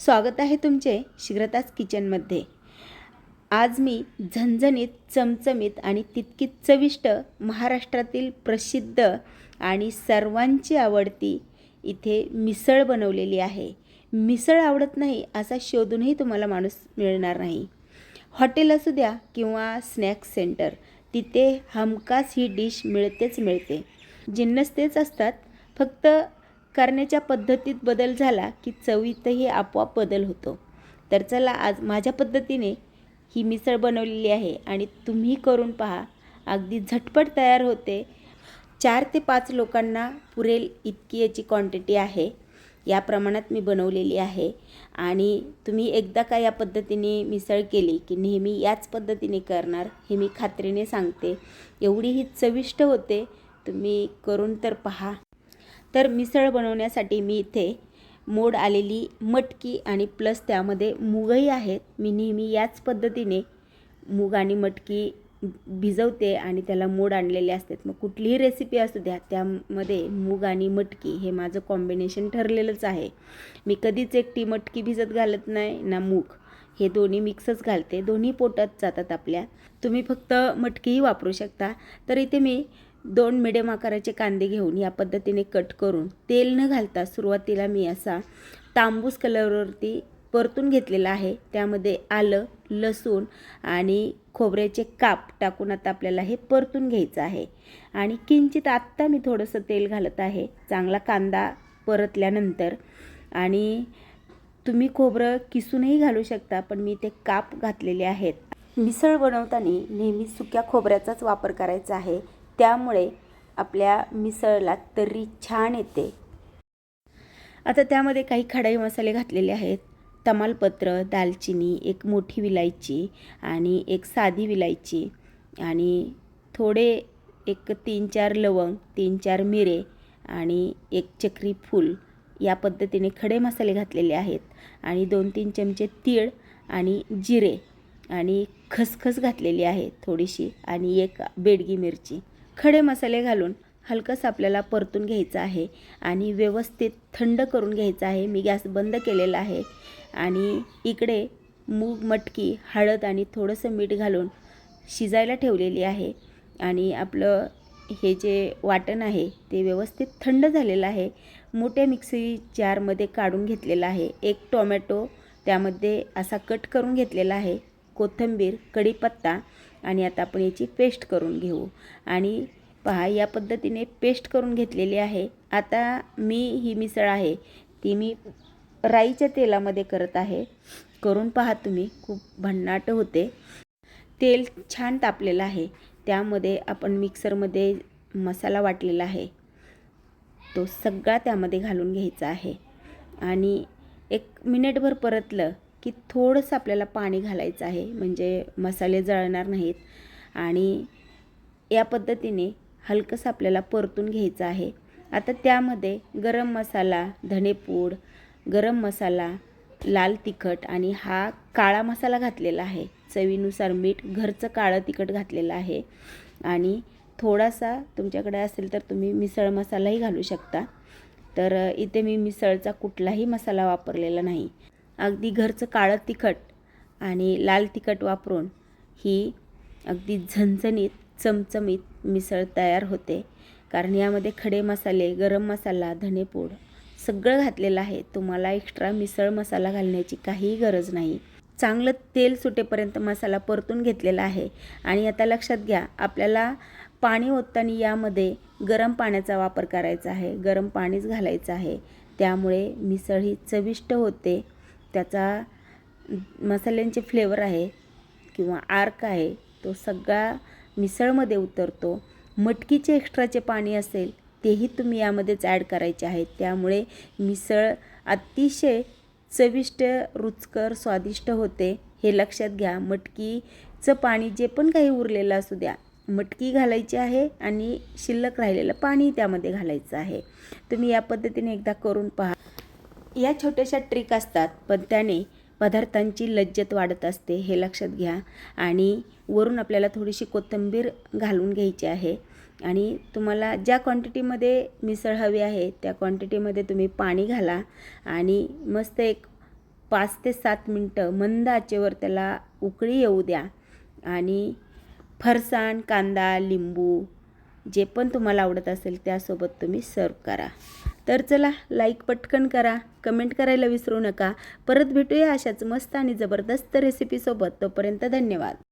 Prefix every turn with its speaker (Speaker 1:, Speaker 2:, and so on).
Speaker 1: स्वागत आहे तुमचे शीघ्रताच किचनमध्ये. आज मी झणझणीत चमचमीत आणि तितकीच चविष्ट महाराष्ट्रातील प्रसिद्ध आणि सर्वांची आवडती इथे मिसळ बनवलेली आहे. मिसळ आवडत नाही असा शोधूनही तुम्हाला माणूस मिळणार नाही. हॉटेल असू द्या किंवा स्नॅक्स सेंटर तिथे हमखास ही डिश मिळतेच मिळते. जिन्नस तेच असतात फक्त करण्याच्या पद्धतीत बदल झाला की चवीतही आपोआप बदल होतो. तर चला आज माझ्या पद्धतीने ही मिसळ बनवलेली आहे आणि तुम्ही करून पहा. अगदी झटपट तयार होते. चार ते पाच लोकांना पुरेल इतकी याची क्वांटिटी आहे. या प्रमाणात मी बनवलेली आहे. आणि तुम्ही एकदा का या पद्धतीने मिसळ केली की नेहमी याच पद्धतीने करणार हे मी खात्रीने सांगते. एवढी ही चविष्ट होते. तुम्ही करून तर पहा. तर मिसळ बनवण्यासाठी मी इथे मोड आलेली मटकी आणि प्लस त्यामध्ये मुगही आहेत. मी नेहमी याच पद्धतीने मूग आणि मटकी भिजवते आणि त्याला मोड आणलेले असतात. मग कुठलीही रेसिपी असू द्या त्यामध्ये मूग आणि मटकी हे माझं कॉम्बिनेशन ठरलेलंच आहे. मी कधीच एकटी मटकी भिजत घालत नाही ना मूग. हे दोन्ही मिक्सच घालते. दोन्ही पोटात जातात आपल्या. तुम्ही फक्त मटकीही वापरू शकता. तर इथे मी दोन मिडियम आकाराचे कांदे घेऊन या पद्धतीने कट करून तेल न घालता सुरुवातीला मी असा तांबूस कलरवरती परतून घेतलेला आहे. त्यामध्ये आलं लसूण आणि खोबऱ्याचे काप टाकून आता आपल्याला हे परतून घ्यायचं आहे. आणि किंचित आत्ता मी थोडंसं तेल घालत आहे. चांगला कांदा परतल्यानंतर आणि तुम्ही खोबरं किसूनही घालू शकता पण मी ते काप घातलेले आहेत. मिसळ बनवताना नेहमी सुक्या खोबऱ्याचाच वापर करायचा आहे. त्यामुळे आपल्या मिसळला तर्री छान येते. आता त्यामध्ये काही खडाई मसाले घातलेले आहेत. तमालपत्र दालचिनी एक मोठी विलायची आणि एक साधी विलायची आणि थोडे एक तीन चार लवंग तीन चार मिरे आणि एक चक्री फूल या पद्धतीने खडे मसाले घातलेले आहेत आणि दोन तीन चमचे तीळ आणि जिरे आणि खसखस घातलेली आहे थोडीशी आणि एक बेडगी मिरची. खडे मसाले घालून हलकंसं आपल्याला परतून घ्यायचं आहे आणि व्यवस्थित थंड करून घ्यायचं आहे. मी गॅस बंद केलेला आहे आणि इकडे मूग मटकी हळद आणि थोडंसं मीठ घालून शिजायला ठेवलेली आहे आणि आपलं हे जे वाटण आहे ते व्यवस्थित थंड झालेलं आहे. मोठ्या मिक्सी जारमध्ये काढून घेतलेलं आहे. एक टोमॅटो त्यामध्ये असा कट करून घेतलेला आहे. कोथिंबीर कढीपत्ता आणि आता आपण याची पेस्ट करून घेऊ. आणि पहा या पद्धतीने पेस्ट करून घेतलेली आहे. आता मी ही मिसळ आहे ती मी राईच्या तेलामध्ये करत आहे. करून पहा तुम्ही खूप भन्नाट होते. तेल छान तापलेलं आहे. त्यामध्ये आपण मिक्सरमध्ये मसाला वाटलेला आहे. तो सगळा त्यामध्ये घालून घ्यायचा आहे. आणि एक मिनिटभर परतलं की थोडंसं आपल्याला पाणी घालायचं आहे म्हणजे मसाले जळणार नाहीत. आणि या पद्धतीने हलकंसं आपल्याला परतून घ्यायचं आहे. आता त्यामध्ये गरम मसाला धणेपूड गरम मसाला लाल तिखट आणि हा काळा मसाला घातलेला आहे. चवीनुसार मीठ घरचं काळं तिखट घातलेलं आहे. आणि थोडासा तुमच्याकडे असेल तर तुम्ही मिसळ मसालाही घालू शकता. तर इथे मी मिसळचा कुठलाही मसाला वापरलेला नाही. अगदी घरचं काळं तिखट आणि लाल तिखट वापरून ही अगदी झणझणीत चमचमीत मिसळ तयार होते. कारण यामध्ये खडे मसाले गरम मसाला धनेपूड सगळं घातलेलं आहे. तुम्हाला एक्स्ट्रा मिसळ मसाला घालण्याची काहीही गरज नाही. चांगलं तेल सुटेपर्यंत मसाला परतून घेतलेला आहे. आणि आता लक्षात घ्या आपल्याला पाणी ओतताना यामध्ये गरम पाण्याचा वापर करायचा आहे. गरम पाणीच घालायचं आहे. त्यामुळे मिसळ ही चविष्ट होते. त्याचा मसाल्यांचे फ्लेवर आहे किंवा आर्क आहे तो सगळा मिसळमध्ये उतरतो. मटकीचे एक्स्ट्राचे पाणी असेल तेही तुम्ही यामध्येच ॲड करायचे आहेत त्यामुळे मिसळ अतिशय चविष्ट रुचकर स्वादिष्ट होते. हे लक्षात घ्या. मटकीचं पाणी जे पण काही उरलेलं असू द्या मटकी घालायची आहे आणि शिल्लक राहिलेलं पाणी त्यामध्ये घालायचं आहे. तुम्ही या पद्धतीने एकदा करून पहा. या छोट्याशा ट्रिक असतात पण त्याने पदार्थांची लज्जत वाढत असते हे लक्षात घ्या. आणि वरून आपल्याला थोडीशी कोथिंबीर घालून घ्यायची आहे. आणि तुम्हाला ज्या क्वांटिटीमध्ये मिसळ हवी आहे त्या क्वांटिटीमध्ये तुम्ही पाणी घाला. आणि मस्त एक पाच ते सात मिनटं मंद आचेवर त्याला उकळी येऊ द्या. आणि फरसाण कांदा लिंबू जे पण तुम्हाला आवडत असेल त्यासोबत तुम्ही सर्व करा. तर चला लाईक पटकन करा कमेंट करायला विसरू नका. परत भेटूया अशाच मस्त आणि जबरदस्त रेसिपीसोबत तोपर्यंत धन्यवाद.